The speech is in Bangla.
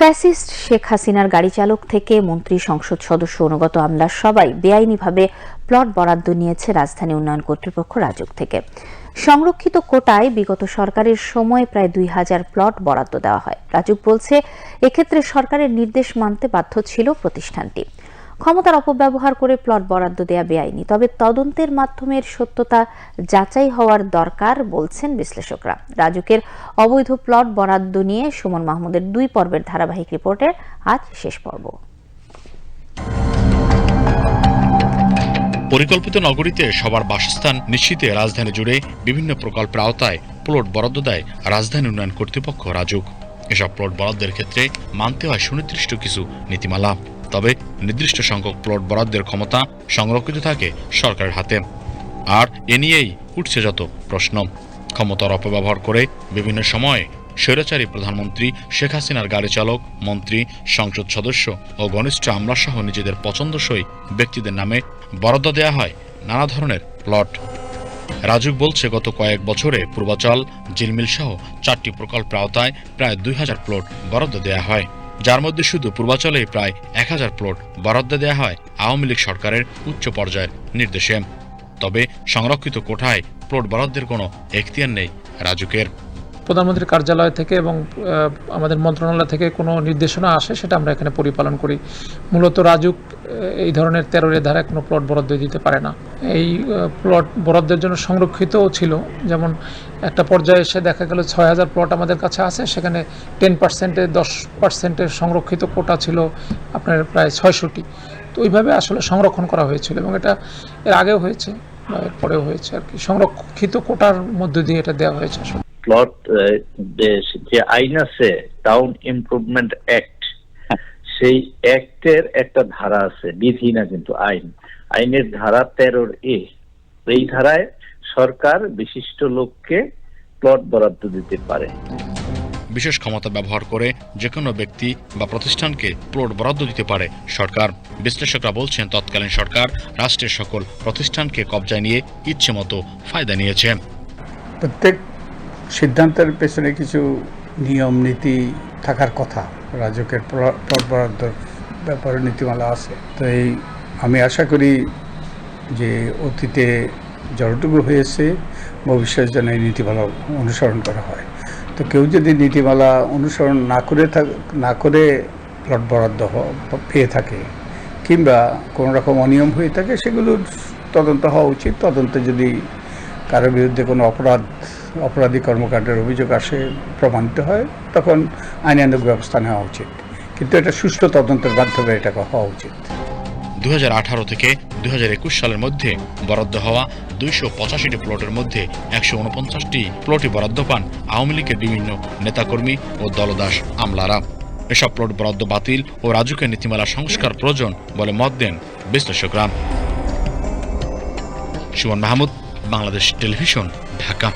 ফ্যাসিস্ট শেখ হাসিনার গাড়ি চালক থেকে মন্ত্রী সংসদ সদস্য অনুগত আমলার সবাই বেআইনিভাবে প্লট বরাদ্দ নিয়েছে রাজধানী উন্নয়ন কর্তৃপক্ষ রাজুক থেকে। সংরক্ষিত কোটায় বিগত সরকারের সময় প্রায় দুই হাজার প্লট বরাদ্দ দেওয়া হয়। রাজুক বলছে, এক্ষেত্রে সরকারের নির্দেশ মানতে বাধ্য ছিল প্রতিষ্ঠানটি। ক্ষমতার অপব্যবহার করে প্লট বরাদ্দ দেয়া বেআইনি, তবে তদন্তের মাধ্যমে সত্যতা যাচাই হওয়ার দরকার বলছেন বিশ্লেষকরা। রাজুকের অবৈধ প্লট বরাদ্দ নিয়ে সুমন মাহমুদের দুই পর্বের ধারাবাহিক রিপোর্টের আজ শেষ পর্ব। পরিকল্পিত নগরীতে সবার বাসস্থান নিশ্চিতে রাজধানী জুড়ে বিভিন্ন প্রকল্পের আওতায় প্লট বরাদ্দ দেয় রাজধানী উন্নয়ন কর্তৃপক্ষ রাজুক। এসব প্লট বরাদ্দের ক্ষেত্রে মানতে হয় সুনির্দিষ্ট কিছু নীতিমালা। তবে নির্দিষ্ট সংখ্যক প্লট বরাদ্দের ক্ষমতা সংরক্ষিত থাকে সরকারের হাতে। আর এ নিয়েই উঠছে যত প্রশ্ন। ক্ষমতার অপব্যবহার করে বিভিন্ন সময়ে স্বৈরাচারী প্রধানমন্ত্রী শেখ হাসিনার গাড়ি চালক, মন্ত্রী, সংসদ সদস্য ও ঘনিষ্ঠ আমলাসহ নিজেদের পছন্দসই ব্যক্তিদের নামে বরাদ্দ দেয়া হয় নানা ধরনের প্লট। রাজুক বলছে, গত কয়েক বছরে পূর্বাচল জিলমিল সহ চারটি প্রকল্পের আওতায় প্রায় দুই হাজার প্লট বরাদ্দ দেয়া হয়। যার মধ্যে শুধু পূর্বাচলে প্রায় এক হাজার প্লট বরাদ্দ দেওয়া হয় আওয়ামী লীগ সরকারের উচ্চ পর্যায়ের নির্দেশে। তবে সংরক্ষিত কোঠায় প্লট বরাদ্দের কোনো এখতিয়ার নেই রাজুকের। প্রধানমন্ত্রীর কার্যালয় থেকে এবং আমাদের মন্ত্রণালয় থেকে কোনো নির্দেশনা আসে সেটা আমরা এখানে পরিপালন করি। মূলত রাজুক এই ধরনের তেরোরের ধারায় কোনো প্লট বরাদ্দ দিতে পারে না। এই প্লট বরাদ্দের জন্য সংরক্ষিতও ছিল। যেমন একটা পর্যায়ে এসে দেখা গেল ছয় হাজার প্লট আমাদের কাছে আছে, সেখানে টেন পার্সেন্টে, দশ পার্সেন্টের সংরক্ষিত কোটা ছিল আপনার প্রায় ছয়শোটি। তো ওইভাবে আসলে সংরক্ষণ করা হয়েছিল এবং এটা এর আগেও হয়েছে বা এর পরেও হয়েছে আর কি। সংরক্ষিত কোটার মধ্য দিয়ে এটা দেওয়া হয়েছে আসলে। প্লট যে আইন আছে টাউন ইমপ্রুভমেন্ট অ্যাক্ট সেই অ্যাক্টের একটা ধারা আছে বিধি না কিন্তু আইন। আইনের ধারা তেরোর এ। এই ধারায় সরকার বিশিষ্ট লোককে প্লট বরাদ্দ দিতে পারে। বিশেষ ক্ষমতা ব্যবহার করে যে কোনো ব্যক্তি বা প্রতিষ্ঠানকে প্লট বরাদ্দ দিতে পারে সরকার। বিশ্লেষকরা বলছেন তৎকালীন সরকার রাষ্ট্রের সকল প্রতিষ্ঠানকে কবজায় নিয়ে ইচ্ছে মতো ফায়দা নিয়েছে। প্রত্যেক সিদ্ধান্তের পেছনে কিছু নিয়ম, নীতি থাকার কথা। রাজকের প্লট বরাদ্দর ব্যাপারে নীতিমালা আছে। তো এই আমি আশা করি যে অতীতে যতটুকু হয়েছে ভবিষ্যতের জন্য এই নীতিমালা অনুসরণ করা হয়। তো কেউ যদি নীতিমালা অনুসরণ না করে থাক, না করে প্লট বরাদ্দ পেয়ে থাকে, কিংবা কোনো রকম অনিয়ম হয়ে থাকে, সেগুলোর তদন্ত হওয়া উচিত। তদন্তে যদি কারোর বিরুদ্ধে কোনো অপরাধ, অপরাধী কর্মকাণ্ডের অভিযোগ আসে, প্রমাণিত হয়, তখন আইনানুগ ব্যবস্থা নেওয়া উচিত। কিন্তু এটা সুষ্ঠু তদন্তের মাধ্যমে এটা হওয়া উচিত। দুই হাজার আঠারো থেকে দুই হাজার একুশ সালের মধ্যে বরাদ্দ হওয়া দুইশো পঁচাশিটি প্লটের মধ্যে একশো উনপঞ্চাশটি প্লটই বরাদ্দ পান আওয়ামী লীগের বিভিন্ন নেতাকর্মী ও দলদাস আমলারা। এসব প্লট বরাদ্দ বাতিল ও রাজুকের নীতিমালা সংস্কার প্রয়োজন বলে মত দেন বিশ্লেষকরা। সুমন মাহমুদ বাংলাদেশ টেলিভিশন ঢাকা।